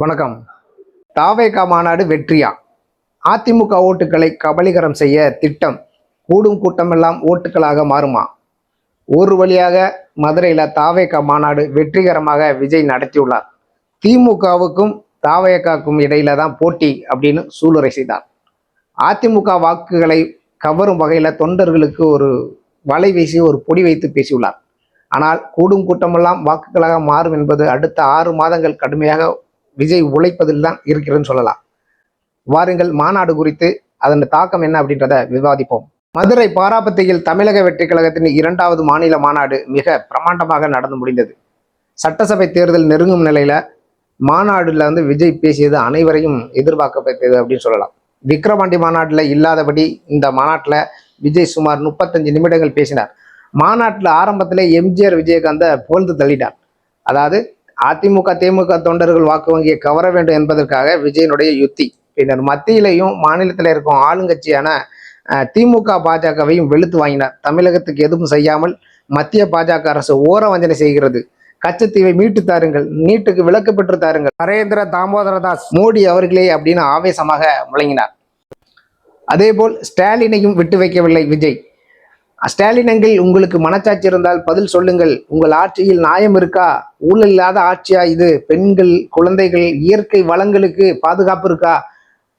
வணக்கம். தாவேகா மாநாடு வெற்றியா? அதிமுக ஓட்டுகளை கபலீகரம் செய்ய திட்டம் கூடும் கூட்டமெல்லாம் ஓட்டுகளாக மாறுமா? ஒரு வழியாக மதுரையில் தாவேகா மாநாடு வெற்றிகரமாக விஜய் நடத்தியுள்ளார். திமுகவுக்கும் தாவேகாவுக்கும் இடையில தான் போட்டி அப்படின்னு சூளுரை செய்தார். அதிமுக வாக்குகளை கவரும் வகையில் தொண்டர்களுக்கு ஒரு வலை வீசி ஒரு பொடி வைத்து பேசியுள்ளார். ஆனால் கூடும் கூட்டமெல்லாம் வாக்குகளாக மாறும் என்பது அடுத்த ஆறு மாதங்கள் கடுமையாக விஜய் உழைப்பதில் தான் இருக்கிறதுன்னு சொல்லலாம். வாருங்கள் மாநாடு குறித்து அதன் தாக்கம் என்ன அப்படின்றத விவாதிப்போம். மதுரை பாராபத்தியில் தமிழக வெற்றி கழகத்தின் இரண்டாவது மாநில மாநாடு மிக பிரமாண்டமாக நடந்து முடிந்தது. சட்டசபை தேர்தல் நெருங்கும் நிலையில மாநாடுல வந்து விஜய் பேசியது அனைவரையும் எதிர்பார்க்கப்பட்டது அப்படின்னு சொல்லலாம். விக்ரவாண்டி மாநாட்டில் இல்லாதபடி இந்த மாநாட்டில் விஜய் சுமார் முப்பத்தஞ்சு நிமிடங்கள் பேசினார். மாநாட்டில் ஆரம்பத்தில் எம்ஜிஆர் விஜயகாந்த புகழ்ந்து தள்ளிட்டார். அதாவது அதிமுக திமுக தொண்டர்கள் வாக்கு வங்கியை கவர வேண்டும் என்பதற்காக விஜயனுடைய யுத்தி. பின்னர் மத்தியிலையும் மாநிலத்தில் இருக்கும் ஆளுங்கட்சியான திமுக பாஜகவையும் வெளுத்து வாங்கினார். தமிழகத்துக்கு எதுவும் செய்யாமல் மத்திய பாஜக அரசு ஓர வஞ்சனை செய்கிறது. கச்சத்தீவை மீட்டு தாருங்கள் நீட்டுக்கு விலக்கு பெற்று தாருங்கள். நரேந்திர தாமோதரதாஸ் மோடி அவர்களே அப்படின்னு ஆவேசமாக முழங்கினார். அதேபோல் ஸ்டாலினையும் விட்டு வைக்கவில்லை விஜய். ஸ்டாலின் அங்கிள் உங்களுக்கு மனச்சாட்சி இருந்தால் பதில் சொல்லுங்கள். உங்கள் ஆட்சியில் நியாயம் இருக்கா? ஊழல் இல்லாத ஆட்சியா இது? பெண்கள் குழந்தைகள் இயற்கை வளங்களுக்கு பாதுகாப்பு இருக்கா?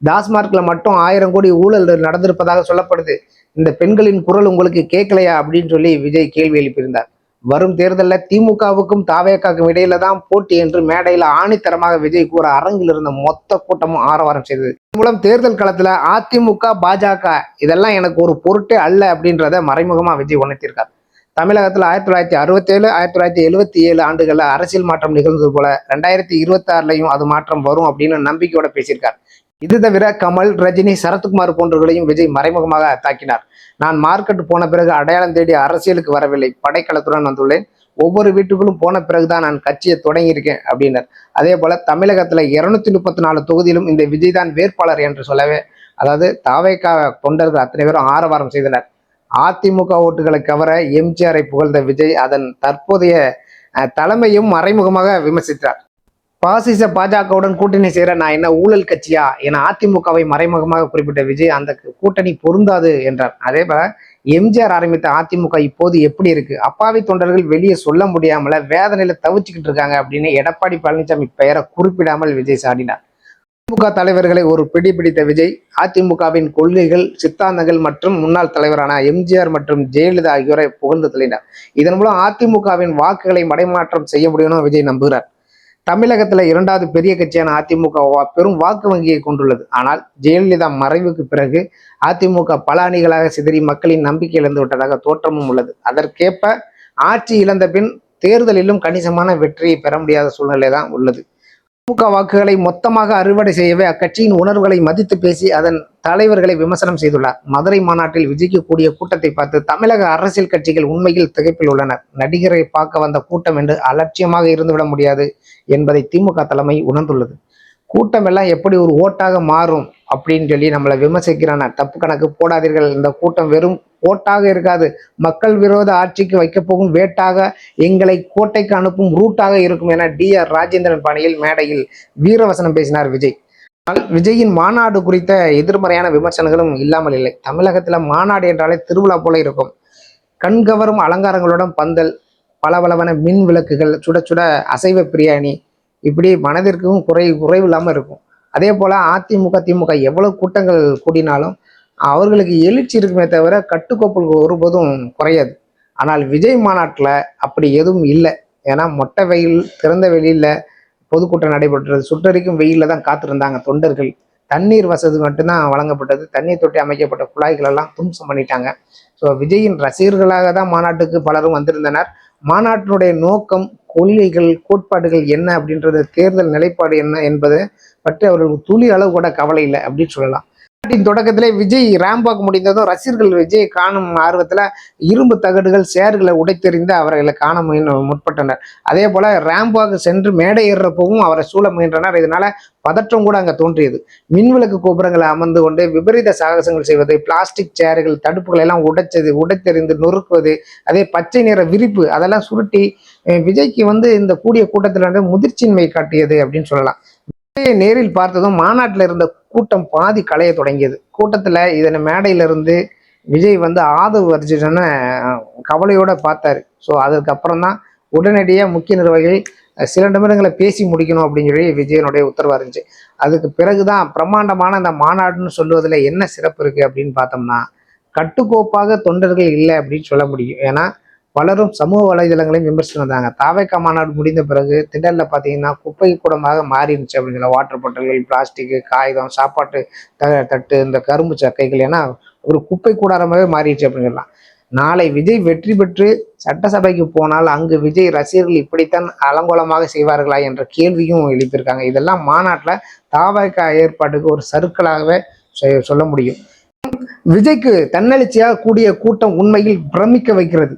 டாஸ்மார்க்ல மட்டும் ஆயிரம் கோடி ஊழல் நடந்திருப்பதாக சொல்லப்படுது. இந்த பெண்களின் குரல் உங்களுக்கு கேட்கலையா? அப்படின்னு சொல்லி விஜய் கேள்வி எழுப்பியிருந்தார். வரும் தேர்தலில் திமுகவுக்கும் தாவேக்காவுக்கும் இடையில தான் போட்டி என்று மேடையில் ஆணித்தரமாக விஜய் கூற அரங்கில் இருந்த மொத்த கூட்டமும் ஆரவாரம் செய்தது. மூலம் தேர்தல் களத்துல அதிமுக பாஜக இதெல்லாம் எனக்கு ஒரு பொருட்டே அல்ல அப்படின்றத மறைமுகமா விஜய் உணர்த்தியிருக்கார் தமிழகத்தில் ஆயிரத்தி தொள்ளாயிரத்தி அறுபத்தேழு ஆயிரத்தி தொள்ளாயிரத்தி எழுபத்தி ஏழு ஆண்டுகளில் அரசியல் மாற்றம் நிகழ்ந்தது போல ரெண்டாயிரத்தி இருபத்தி ஆறுலயும் அது மாற்றம் வரும் அப்படின்னு நம்பிக்கையோட பேசியிருக்கார். இது தவிர கமல் ரஜினி சரத்குமார் போன்றவர்களையும் விஜய் மறைமுகமாக தாக்கினார். நான் மார்க்கெட் போன பிறகு அடையாளம் தேடி அரசியலுக்கு வரவில்லை. படைக்கலத்துடன் வந்துள்ளேன். ஒவ்வொரு வீட்டுக்குள்ளும் போன பிறகுதான் நான் கட்சியை தொடங்கியிருக்கேன் அப்படின்னார். அதே போல தமிழகத்துல இருநூத்தி முப்பத்தி நாலு தொகுதியிலும் இந்த விஜய் தான் வேட்பாளர் என்று சொல்லவே அதாவது தாவேக்கா தொண்டர்கள் அத்தனை பேரும் ஆரவாரம் செய்தனர். அதிமுக ஓட்டுகளை கவர எம்ஜிஆரை புகழ்ந்த விஜய் அதன் தற்போதைய தலைமையும் மறைமுகமாக விமர்சித்தார். பாசிச பாஜகவுடன் கூட்டணி செய்கிற நான் என்ன ஊழல் கட்சியா என அதிமுகவை மறைமுகமாக குறிப்பிட்ட விஜய் அந்த கூட்டணி பொருந்தாது என்றார். அதே போல எம்ஜிஆர் ஆரம்பித்த அதிமுக இப்போது எப்படி இருக்கு? அப்பாவி தொண்டர்கள் வெளியே சொல்ல முடியாமல வேதனையில தவிச்சுக்கிட்டு இருக்காங்க அப்படின்னு எடப்பாடி பழனிசாமி பெயரை குறிப்பிடாமல் விஜய் சாடினார். திமுக தலைவர்களை ஒரு பிடி பிடித்த விஜய் அதிமுகவின் கொள்கைகள் சித்தாந்தங்கள் மற்றும் முன்னாள் தலைவரான எம்ஜிஆர் மற்றும் ஜெயலலிதா ஆகியோரை புகழ்ந்து தள்ளினார். இதன் மூலம் அதிமுகவின் வாக்குகளை மடைமாற்றம் செய்ய முடியும்னு விஜய் நம்புகிறார். தமிழகத்துல இரண்டாவது பெரிய கட்சியான அதிமுக வா- பெரும் வாக்கு வங்கியை கொண்டுள்ளது. ஆனால் ஜெயலலிதா மறைவுக்கு பிறகு அதிமுக பல அணிகளாக சிதறி மக்களின் நம்பிக்கை இழந்து விட்டதாக தோற்றமும் உள்ளது. அதற்கேற்ப ஆட்சி இழந்த பின் தேர்தலிலும் கணிசமான வெற்றியை பெற முடியாத சூழ்நிலை தான் உள்ளது. திமுக வாக்குகளை மொத்தமாக அறுவடை செய்யவே அக்கட்சியின் உணர்வுகளை மதித்து பேசி அதன் தலைவர்களை விமர்சனம் செய்துள்ளார். மதுரை மாநாட்டில் விஜய்க்கு கூடிய கூட்டத்தை பார்த்து தமிழக அரசியல் கட்சிகள் உண்மையில் திகைப்பில் உள்ளனர் நடிகரை பார்க்க வந்த கூட்டம் என்று அலட்சியமாக இருந்துவிட முடியாது என்பதை திமுக தலைமை உணர்ந்துள்ளது. கூட்டம் எல்லாம் எப்படி ஒரு ஓட்டாக மாறும் அப்படின்னு சொல்லி நம்மளை விமர்சிக்கிறான? தப்பு கணக்கு போடாதீர்கள். இந்த கூட்டம் வெறும் ஓட்டாக இருக்காது. மக்கள் விரோத ஆட்சிக்கு வைக்கப் போகும் வேட்டாக எங்களை கோட்டைக்கு அனுப்பும் ரூட்டாக இருக்கும் என டி ஆர் ராஜேந்திரன் பாணியில் மேடையில் வீரவசனம் பேசினார் விஜய். ஆனால் விஜயின் மாநாடு குறித்த எதிர்மறையான விமர்சனங்களும் இல்லாமல் இல்லை. தமிழகத்தில் மாநாடு என்றாலே திருவிழா போல இருக்கும். கண்கவரும் அலங்காரங்களுடன் பந்தல் பளபளவன மின் விளக்குகள் சுட சுட அசைவ பிரியாணி இப்படி மனதிற்கும் குறை குறைவு இல்லாமல் இருக்கும். அதே போல் அதிமுக திமுக எவ்வளோ கூட்டங்கள் கூடினாலும் அவர்களுக்கு எழுச்சி இருக்குமே தவிர கட்டுக்கோப்பல் ஒருபோதும் குறையாது. ஆனால் விஜய் மாநாட்டில் அப்படி எதுவும் இல்லை. ஏன்னா மொட்டை வெயில் திறந்த வெளியில் பொதுக்கூட்டம் நடைபெற்றது சுற்றறிக்கும் வெயிலில் தான் காத்திருந்தாங்க தொண்டர்கள். தண்ணீர் வசதி மட்டும்தான் வழங்கப்பட்டது. தண்ணீர் தொட்டி அமைக்கப்பட்ட குழாய்கள் எல்லாம் தும்சம் பண்ணிட்டாங்க. ஸோ விஜயின் ரசிகர்களாக தான் மாநாட்டுக்கு பலரும் வந்திருந்தனர். மாநாட்டினுடைய நோக்கம் கொள்கைகள் கோட்பாடுகள் என்ன அப்படின்றது தேர்தல் நிலைப்பாடு என்ன என்பது பற்றி அவர்களுக்கு துளி அளவு கூட கவலை இல்லை அப்படின்னு சொல்லலாம். தொடக்கத்திலே விஜய் ரேம்பாக் முடிந்ததும் ரசிகர்கள் விஜய் காணும் ஆர்வத்தில் இரும்பு தகடுகள் சேர்களை உடைத்தெறிந்து அவர்களை காண முயன்று முற்பட்டனர். அதே போல ரேம்பாக் சென்று மேடை ஏறுறப்பவும் அவரை சூழ முயன்றனர். இதனால பதற்றம் கூட அங்கே தோன்றியது. மின்விளக்கு கோபுரங்களை அமர்ந்து கொண்டு விபரீத சாகசங்கள் செய்வது பிளாஸ்டிக் சேர்கள் தடுப்புகளை எல்லாம் உடைச்சது உடைத்தெறிந்து நொறுக்குவது அதே பச்சை நிற விரிப்பு அதெல்லாம் சுருட்டி விஜய்க்கு வந்து இந்த கூடிய கூட்டத்தில் வந்து முதிர்ச்சியின்மை காட்டியது அப்படின்னு சொல்லலாம். நேரில் பார்த்ததும் மாநாட்டில் இருந்த கூட்டம் பாதி களைய தொடங்கியது. கூட்டத்தில் இதனை மேடையிலிருந்து விஜய் வந்து ஆதரவு அர்ஜுனனை கவலையோட பார்த்தாரு. ஸோ அதுக்கப்புறம் தான் உடனடியாக முக்கிய நிர்வாகிகள் சில நிமிடங்களை பேசி முடிக்கணும் அப்படின்னு சொல்லி விஜயனுடைய உத்தரவாக இருந்துச்சு. அதுக்கு பிறகுதான் பிரம்மாண்டமான அந்த மாநாடுன்னு சொல்லுவதில் என்ன சிறப்பு இருக்குது அப்படின்னு பார்த்தோம்னா கட்டுக்கோப்பாக தொண்டர்கள் இல்லை அப்படின்னு சொல்ல முடியும். ஏன்னா பலரும் சமூக வலைதளங்களையும் விமர்சனம் வந்தாங்க. தாவேக்கா மாநாடு முடிந்த பிறகு திடல்ல பார்த்தீங்கன்னா குப்பை கூடமாக மாறிடுச்சு அப்படின்னு சொல்லலாம் வாட்டர் பாட்டில்கள் பிளாஸ்டிக்கு காகிதம் சாப்பாட்டு த தட்டு இந்த கரும்பு சக்கைகள் ஏன்னா ஒரு குப்பை கூடாரமாகவே மாறிடுச்சு அப்படின்னு சொல்லலாம். நாளை விஜய் வெற்றி பெற்று சட்டசபைக்கு போனால் அங்கு விஜய் ரசிகர்கள் இப்படித்தான் அலங்கோலமாக செய்வார்களா என்ற கேள்வியும் எழுப்பியிருக்காங்க. இதெல்லாம் மாநாட்டில் தாவேக்கா ஏற்பாட்டுக்கு ஒரு சருக்களாகவே சொல்ல முடியும். விஜய்க்கு தன்னெழுச்சியாக கூடிய கூட்டம் உண்மையில் பிரமிக்க வைக்கிறது.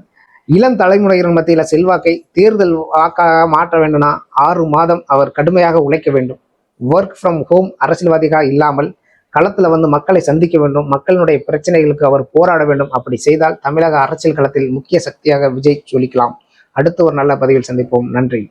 இளம் தலைமுறையினர் மத்தியில் செல்வாக்கை தேர்தல் வாக்காக மாற்ற வேண்டும்னா ஆறு மாதம் அவர் கடுமையாக உழைக்க வேண்டும். ஒர்க் ஃப்ரம் ஹோம் அரசியல்வாதிகளாக இல்லாமல் களத்தில் வந்து மக்களை சந்திக்க வேண்டும். மக்களுடைய பிரச்சனைகளுக்கு அவர் போராட வேண்டும். அப்படி செய்தால் தமிழக அரசியல் களத்தில் முக்கிய சக்தியாக விஜய் சொல்லிக்கலாம் அடுத்து ஒரு நல்ல பதிவில் சந்திப்போம். நன்றி.